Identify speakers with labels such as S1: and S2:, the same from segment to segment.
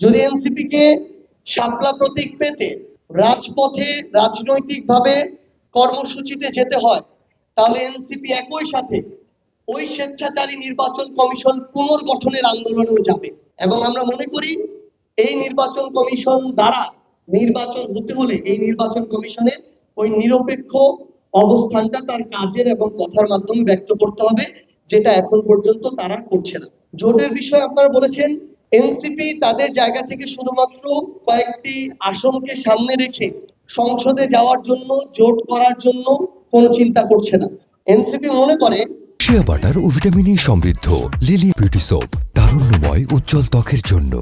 S1: যদি এনসিপি কে শাপলা প্রতীক পেতে রাজপথে রাজনৈতিকভাবে কর্মসূচিতে যেতে হয়, তাহলে এনসিপি একই সাথে ওই স্বেচ্ছাচারী নির্বাচন কমিশন পুনর্গঠনের আন্দোলনেও যাবে। এবং আমরা মনে করি, এই নির্বাচন কমিশন দ্বারা নির্বাচন হতে হলে এই নির্বাচন কমিশনের ওই নিরপেক্ষ অবস্থানটা তার কাজের এবং কথার মাধ্যমে ব্যক্ত করতে হবে, যেটা এখন পর্যন্ত তারা করছে না। জোটের বিষয়ে আপনারা বলেছেন এনসিপি তাদের জায়গা থেকে শুধুমাত্র কয়েকটি আসনকে সামনে রেখে সংসদে যাওয়ার জন্য জোট করার জন্য কোনো চিন্তা করছে না এনসিপি মনে করে
S2: শিয়া বাটার ও ভিটামিন ই সমৃদ্ধ লিলি বিউটি সোপ তারুণ্যময় উজ্জ্বল ত্বকের জন্য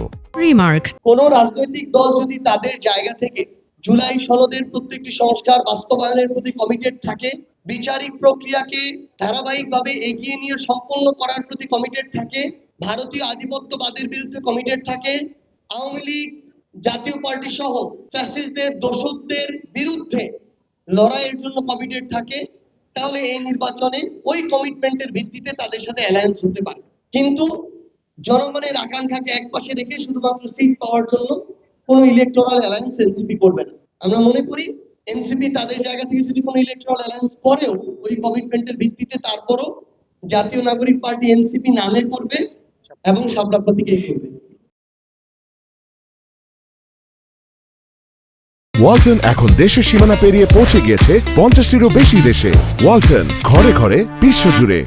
S3: Remark.
S1: কোন রাজনৈতিক দল যদি তাদের জায়গা থেকে জুলাই সনদের প্রত্যেকটি সংস্কার বাস্তবায়নের প্রতি কমিটেড থাকে বিচারিক প্রক্রিয়াকে ধারাবাহিকভাবে এগিয়ে নিয়ে সম্পন্ন করার প্রতি কমিটেড থাকে ভারতীয় আধিপত্যবাদের বিরুদ্ধে কমিটেড থাকে, আওয়ামী লীগ, জাতীয় পার্টি সহ ফ্যাসিস্টদের দোষকদের বিরুদ্ধে লড়াইয়ের জন্য কমিটেড থাকে, তাহলে এই নির্বাচনে ওই কমিটমেন্টের ভিত্তিতে তাদের সাথে অ্যালায়েন্স হতে পারে। কিন্তু জনগণের আকাঙ্ক্ষাকে একপাশে রেখে শুধুমাত্র সিট পাওয়ার জন্য কোনো ইলেকটোরাল অ্যালায়েন্স এনসিপি করবে না। আমরা মনে করি এনসিপি তাদের জায়গা থেকে যদি কোনো ইলেকটোরাল অ্যালায়েন্স করেও ওই কমিটমেন্টের ভিত্তিতে তারপরও জাতীয় নাগরিক পার্টি এনসিপি নামে করবে এবং করবে।
S4: ওয়ালটন এখন দেশের সীমানা পেরিয়ে পৌঁছে গিয়েছে পঞ্চাশটিরও বেশি দেশে। ওয়ালটন ঘরে ঘরে বিশ্বজুড়ে